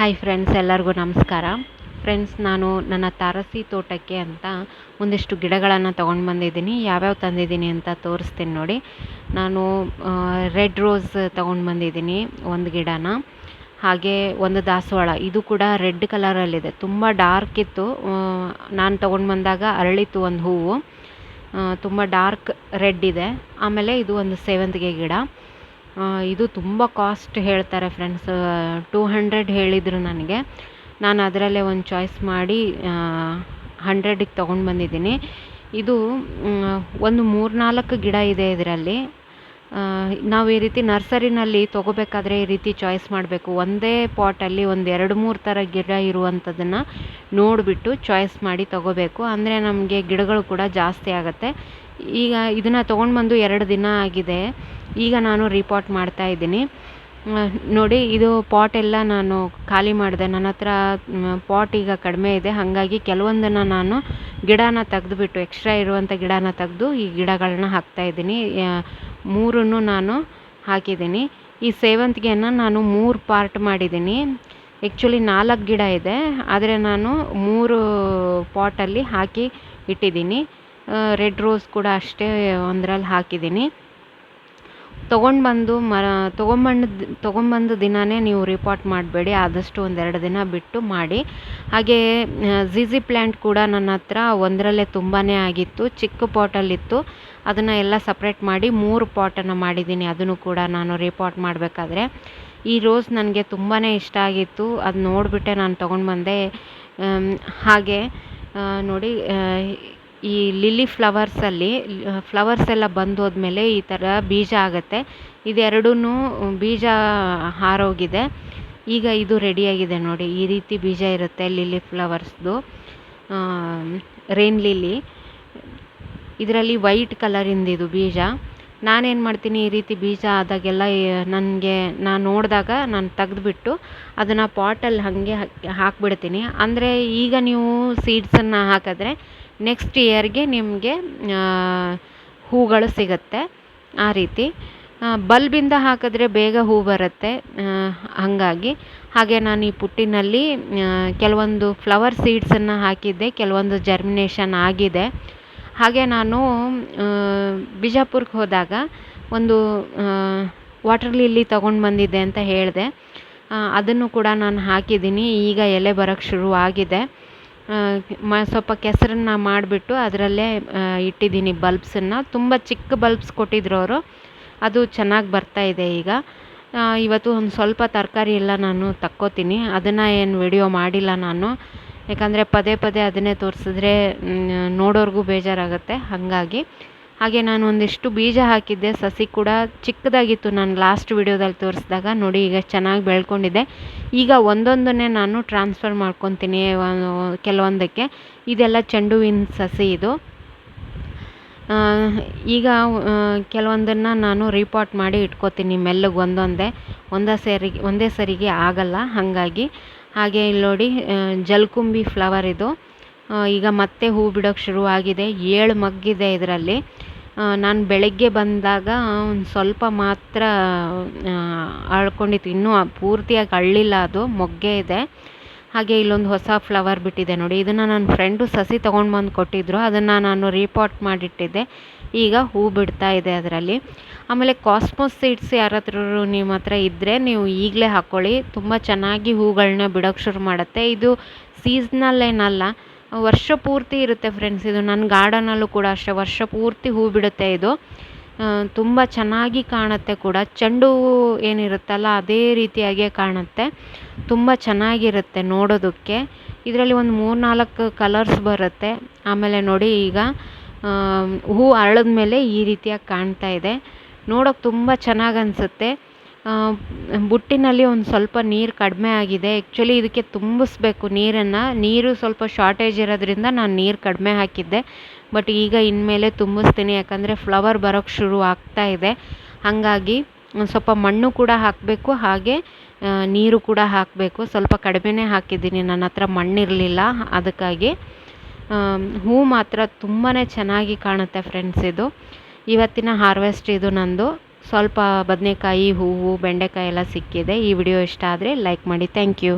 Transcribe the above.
Hi friends ಎಲ್ಲರಿಗೂ ನಮಸ್ಕಾರ. Friends ನಾನು ನನ್ನ ತಾರಸಿ ತೋಟಕ್ಕೆ ಅಂತ ಒಂದಿಷ್ಟು ಗಿಡಗಳನ್ನು ತೊಗೊಂಡು ಬಂದಿದ್ದೀನಿ. ಯಾವ್ಯಾವ ತಂದಿದ್ದೀನಿ ಅಂತ ತೋರಿಸ್ತೀನಿ ನೋಡಿ. ನಾನು ರೆಡ್ ರೋಸ್ ತೊಗೊಂಡು ಬಂದಿದ್ದೀನಿ ಒಂದು ಗಿಡನ. ಹಾಗೆ ಒಂದು ದಾಸವಾಳ. ಇದು ಕೂಡ ರೆಡ್ ಕಲರಲ್ಲಿದೆ ತುಂಬ ಡಾರ್ಕ್ ಇತ್ತು. ನಾನು ತೊಗೊಂಡು ಬಂದಾಗ ಅರಳಿತ್ತು ಒಂದು ಹೂವು. ತುಂಬ ಡಾರ್ಕ್ ರೆಡ್ ಇದೆ. ಆಮೇಲೆ ಇದು ಒಂದು ಸೇವಂತಿಗೆ ಗಿಡ. ಇದು ತುಂಬ ಕಾಸ್ಟ್ ಹೇಳ್ತಾರೆ ಫ್ರೆಂಡ್ಸ್ ಟೂ ಹಂಡ್ರೆಡ್ ಹೇಳಿದರು ನನಗೆ. ನಾನು ಅದರಲ್ಲೇ ಒಂದು ಚಾಯ್ಸ್ ಮಾಡಿ ಹಂಡ್ರೆಡಿಗೆ ತೊಗೊಂಡು ಬಂದಿದ್ದೀನಿ. ಇದು ಒಂದು ಮೂರು ನಾಲ್ಕು ಗಿಡ ಇದೆ ಇದರಲ್ಲಿ. ನಾವು ಈ ರೀತಿ ನರ್ಸರಿನಲ್ಲಿ ತೊಗೋಬೇಕಾದ್ರೆ ಈ ರೀತಿ ಚಾಯ್ಸ್ ಮಾಡಬೇಕು. ಒಂದೇ ಪಾಟಲ್ಲಿ ಒಂದು ಎರಡು ಮೂರು ಥರ ಗಿಡ ಇರುವಂಥದ್ದನ್ನು ನೋಡಿಬಿಟ್ಟು ಚಾಯ್ಸ್ ಮಾಡಿ ತೊಗೋಬೇಕು. ಅಂದರೆ ನಮಗೆ ಗಿಡಗಳು ಕೂಡ ಜಾಸ್ತಿ ಆಗುತ್ತೆ. ಈಗ ಇದನ್ನು ತೊಗೊಂಡು ಬಂದು ಎರಡು ದಿನ ಆಗಿದೆ. ಈಗ ನಾನು ರೀಪಾಟ್ ಮಾಡ್ತಾ ಇದ್ದೀನಿ. ನೋಡಿ, ಇದು ಪಾಟ್ ಎಲ್ಲ ನಾನು ಖಾಲಿ ಮಾಡಿದೆ. ನನ್ನ ಹತ್ರ ಪಾಟ್ ಈಗ ಕಡಿಮೆ ಇದೆ. ಹಾಗಾಗಿ ಕೆಲವೊಂದನ್ನು ನಾನು ಗಿಡನ ತೆಗೆದುಬಿಟ್ಟು ಎಕ್ಸ್ಟ್ರಾ ಇರುವಂಥ ಗಿಡನ ತೆಗೆದು ಈ ಗಿಡಗಳನ್ನ ಹಾಕ್ತಾ ಇದ್ದೀನಿ. ಮೂರನ್ನು ನಾನು ಹಾಕಿದ್ದೀನಿ. ಈ ಸೇವಂತಿಗೆಯನ್ನು ನಾನು ಮೂರು ಪಾರ್ಟ್ ಮಾಡಿದ್ದೀನಿ. ಆ್ಯಕ್ಚುಲಿ ನಾಲ್ಕು ಗಿಡ ಇದೆ. ಆದರೆ ನಾನು ಮೂರು ಪಾಟಲ್ಲಿ ಹಾಕಿ ಇಟ್ಟಿದ್ದೀನಿ. ರೆಡ್ ರೋಸ್ ಕೂಡ ಅಷ್ಟೇ ಒಂದರಲ್ಲಿ ಹಾಕಿದ್ದೀನಿ. ತೊಗೊಂಡು ಬಂದು ಮರ ತೊಗೊಂಬಂದು ತೊಗೊಂಬಂದು ದಿನವೇ ನೀವು ರಿಪೋರ್ಟ್ ಮಾಡಬೇಡಿ. ಆದಷ್ಟು ಒಂದೆರಡು ದಿನ ಬಿಟ್ಟು ಮಾಡಿ. ಹಾಗೆ ಝಿಝಿ ಪ್ಲ್ಯಾಂಟ್ ಕೂಡ ನನ್ನ ಹತ್ರ ಒಂದರಲ್ಲೇ ತುಂಬಾ ಆಗಿತ್ತು. ಚಿಕ್ಕ ಪಾಟಲ್ಲಿತ್ತು. ಅದನ್ನು ಎಲ್ಲ ಸಪ್ರೇಟ್ ಮಾಡಿ ಮೂರು ಪಾಟನ್ನು ಮಾಡಿದ್ದೀನಿ. ಅದನ್ನು ಕೂಡ ನಾನು ರಿಪೋರ್ಟ್ ಮಾಡಬೇಕಾದ್ರೆ. ಈ ರೋಸ್ ನನಗೆ ತುಂಬಾ ಇಷ್ಟ ಆಗಿತ್ತು. ಅದು ನೋಡಿಬಿಟ್ಟೆ ನಾನು ತೊಗೊಂಡು ಬಂದೆ ಹಾಗೆ ನೋಡಿ ಈ ಲಿಲ್ಲಿ ಫ್ಲವರ್ಸಲ್ಲಿ ಫ್ಲವರ್ಸ್ ಎಲ್ಲ ಬಂದು ಹೋದ್ಮೇಲೆ ಈ ಥರ ಬೀಜ ಆಗುತ್ತೆ. ಇದೆರಡೂ ಬೀಜ ಹಾರೋಗಿದೆ. ಈಗ ಇದು ರೆಡಿಯಾಗಿದೆ ನೋಡಿ, ಈ ರೀತಿ ಬೀಜ ಇರುತ್ತೆ ಲಿಲ್ಲಿ ಫ್ಲವರ್ಸ್ದು ರೇನ್ ಲಿಲ್ಲಿ. ಇದರಲ್ಲಿ ವೈಟ್ ಕಲರಿಂದಿದು ಬೀಜ. ನಾನೇನು ಮಾಡ್ತೀನಿ ಈ ರೀತಿ ಬೀಜ ಆದಾಗೆಲ್ಲ ನನಗೆ ನಾನು ನೋಡಿದಾಗ ನಾನು ತೆಗೆದ್ಬಿಟ್ಟು ಅದನ್ನು ಪಾಟಲ್ಲಿ ಹಾಗೆ ಹಾಕಿಬಿಡ್ತೀನಿ. ಅಂದರೆ ಈಗ ನೀವು ಸೀಡ್ಸನ್ನು ಹಾಕಿದ್ರೆ ನೆಕ್ಸ್ಟ್ ಇಯರ್ಗೆ ನಿಮಗೆ ಹೂಗಳು ಸಿಗುತ್ತೆ ಆ ರೀತಿ. ಬಲ್ಬಿಂದ ಹಾಕಿದ್ರೆ ಬೇಗ ಹೂ ಬರುತ್ತೆ ಹಾಗಾಗಿ. ಹಾಗೆ ನಾನು ಈ ಪುಟ್ಟಿನಲ್ಲಿ ಕೆಲವೊಂದು ಫ್ಲವರ್ ಸೀಡ್ಸನ್ನು ಹಾಕಿದ್ದೆ, ಕೆಲವೊಂದು ಜರ್ಮಿನೇಷನ್ ಆಗಿದೆ. ಹಾಗೆ ನಾನು ಬಿಜಾಪುರಕ್ಕೆ ಹೋದಾಗ ಒಂದು ವಾಟರ್ ಲಿಲ್ಲಿ ತೊಗೊಂಡು ಬಂದಿದ್ದೆ ಅಂತ ಹೇಳಿದೆ. ಅದನ್ನು ಕೂಡ ನಾನು ಹಾಕಿದ್ದೀನಿ. ಈಗ ಎಲೆ ಬರೋಕ್ಕೆ ಆಗಿದೆ. ಮ, ಸ್ವಲ್ಪ ಕೆಸರನ್ನ ಮಾಡಿಬಿಟ್ಟು ಅದರಲ್ಲೇ ಇಟ್ಟಿದ್ದೀನಿ ಬಲ್ಬ್ಸನ್ನು. ತುಂಬ ಚಿಕ್ಕ ಬಲ್ಬ್ಸ್ ಕೊಟ್ಟಿದ್ರು ಅವರು. ಅದು ಚೆನ್ನಾಗಿ ಬರ್ತಾ ಇದೆ ಈಗ. ಇವತ್ತು ಒಂದು ಸ್ವಲ್ಪ ತರಕಾರಿ ಎಲ್ಲ ನಾನು ತಕ್ಕೋತೀನಿ. ಅದನ್ನು ಏನು ವಿಡಿಯೋ ಮಾಡಿಲ್ಲ ನಾನು. ಯಾಕಂದರೆ ಪದೇ ಪದೇ ಅದನ್ನೇ ತೋರಿಸಿದ್ರೆ ನೋಡೋರಿಗೂ ಬೇಜಾರಾಗುತ್ತೆ. ಹಾಗಾಗಿ, ಹಾಗೆ ನಾನು ಒಂದಿಷ್ಟು ಬೀಜ ಹಾಕಿದ್ದೆ. ಸಸಿ ಕೂಡ ಚಿಕ್ಕದಾಗಿತ್ತು. ನಾನು ಲಾಸ್ಟ್ ವಿಡಿಯೋದಲ್ಲಿ ತೋರಿಸಿದಾಗ ನೋಡಿ, ಈಗ ಚೆನ್ನಾಗಿ ಬೆಳ್ಕೊಂಡಿದೆ. ಈಗ ಒಂದೊಂದನ್ನೇ ನಾನು ಟ್ರಾನ್ಸ್ಫರ್ ಮಾಡ್ಕೊತೀನಿ ಕೆಲವೊಂದಕ್ಕೆ. ಇದೆಲ್ಲ ಚೆಂಡುವಿನ ಸಸಿ ಇದು. ಈಗ ಕೆಲವೊಂದನ್ನು ನಾನು ರಿಪೋರ್ಟ್ ಮಾಡಿ ಇಟ್ಕೋತೀನಿ. ಮೆಲ್ಲಗೆ ಒಂದೊಂದೇ, ಒಂದೇ ಸರಿ ಒಂದೇ ಸರಿಗೆ ಆಗಲ್ಲ. ಹಾಗಾಗಿ ಹಾಗೆ ಇಲ್ಲಿ ನೋಡಿ ಜಲ್ಕುಂಬಿ ಫ್ಲವರ್ ಇದು. ಈಗ ಮತ್ತೆ ಹೂ ಬಿಡೋಕ್ಕೆ ಶುರುವಾಗಿದೆ ಏಳು ಮಗ್ಗಿದೆ ಇದರಲ್ಲಿ. ನಾನು ಬೆಳಗ್ಗೆ ಬಂದಾಗ ಒಂದು ಸ್ವಲ್ಪ ಮಾತ್ರ ಅಳ್ಕೊಂಡಿತ್ತು ಇನ್ನೂ ಪೂರ್ತಿಯಾಗಿ ಅರಳಿಲ್ಲ ಅದು, ಮೊಗ್ಗೆ ಇದೆ. ಹಾಗೆ ಇಲ್ಲೊಂದು ಹೊಸ ಫ್ಲವರ್ ಬಿಟ್ಟಿದೆ ನೋಡಿ. ಇದನ್ನು ನನ್ನ ಫ್ರೆಂಡು ಸಸಿ ತೊಗೊಂಡು ಬಂದು ಕೊಟ್ಟಿದ್ದರು ಅದನ್ನು ನಾನು ರೀಪಾಟ್ ಮಾಡಿಟ್ಟಿದ್ದೆ. ಈಗ ಹೂ ಬಿಡ್ತಾ ಇದೆ ಅದರಲ್ಲಿ. ಆಮೇಲೆ ಕಾಸ್ಮೋಸ್ ಸೀಡ್ಸ್ ಯಾರಾದ್ರೂ ನಿಮ್ಮ ಹತ್ರ ಇದ್ದರೆ ನೀವು ಈಗಲೇ ಹಾಕ್ಕೊಳ್ಳಿ ತುಂಬ ಚೆನ್ನಾಗಿ ಹೂಗಳನ್ನ ಬಿಡೋಕ್ಕೆ ಶುರು ಮಾಡುತ್ತೆ. ಇದು ಸೀಸ್ನಲ್ ಏನಲ್ಲ, ವರ್ಷ ಪೂರ್ತಿ ಇರುತ್ತೆ ಫ್ರೆಂಡ್ಸ್ ಇದು ನನ್ನ ಗಾರ್ಡನಲ್ಲೂ ಕೂಡ ಅಷ್ಟೇ, ವರ್ಷ ಪೂರ್ತಿ ಹೂ ಬಿಡುತ್ತೆ ಇದು. ತುಂಬ ಚೆನ್ನಾಗಿ ಕಾಣುತ್ತೆ ಕೂಡ. ಚೆಂಡು ಹೂವು ಏನಿರುತ್ತಲ್ಲ, ಅದೇ ರೀತಿಯಾಗಿಯೇ ಕಾಣುತ್ತೆ. ತುಂಬ ಚೆನ್ನಾಗಿರುತ್ತೆ ನೋಡೋದಕ್ಕೆ. ಇದರಲ್ಲಿ ಒಂದು ಮೂರು ನಾಲ್ಕು ಕಲರ್ಸ್ ಬರುತ್ತೆ. ಆಮೇಲೆ ನೋಡಿ ಈಗ ಹೂ ಅರಳಿದ ಮೇಲೆ ಈ ರೀತಿಯಾಗಿ ಕಾಣ್ತಾ ಇದೆ. ನೋಡೋಕೆ ತುಂಬ ಚೆನ್ನಾಗಿ ಅನಿಸುತ್ತೆ. ಬುಟ್ಟಿನಲ್ಲಿ ಒಂದು ಸ್ವಲ್ಪ ನೀರು ಕಡಿಮೆ ಆಗಿದೆ. ಆ್ಯಕ್ಚುಲಿ ಇದಕ್ಕೆ ತುಂಬಿಸ್ಬೇಕು ನೀರನ್ನು. ನೀರು ಸ್ವಲ್ಪ ಶಾರ್ಟೇಜ್ ಇರೋದ್ರಿಂದ ನಾನು ನೀರು ಕಡಿಮೆ ಹಾಕಿದ್ದೆ. ಬಟ್ ಈಗ ಇನ್ಮೇಲೆ ತುಂಬಿಸ್ತೀನಿ. ಯಾಕಂದರೆ ಫ್ಲವರ್ ಬರೋಕ್ಕೆ ಶುರು ಆಗ್ತಾ ಇದೆ. ಹಾಗಾಗಿ ಒಂದು ಸ್ವಲ್ಪ ಮಣ್ಣು ಕೂಡ ಹಾಕಬೇಕು. ಹಾಗೆ ನೀರು ಕೂಡ ಹಾಕಬೇಕು. ಸ್ವಲ್ಪ ಕಡಿಮೆನೇ ಹಾಕಿದ್ದೀನಿ. ನನ್ನ ಹತ್ರ ಮಣ್ಣಿರಲಿಲ್ಲ. ಅದಕ್ಕಾಗಿ ಹೂ ಮಾತ್ರ ತುಂಬಾ ಚೆನ್ನಾಗಿ ಕಾಣುತ್ತೆ ಫ್ರೆಂಡ್ಸ್ ಇದು. ಇವತ್ತಿನ ಹಾರ್ವೆಸ್ಟ್ ಇದು ನಂದು. ಸ್ವಲ್ಪ ಬದನೆಕಾಯಿ, ಹೂವು, ಬೆಂಡೆಕಾಯಿ ಎಲ್ಲ ಸಿಕ್ಕಿದೆ. ಈ ವಿಡಿಯೋ ಇಷ್ಟ ಆದರೆ ಲೈಕ್ ಮಾಡಿ. Thank you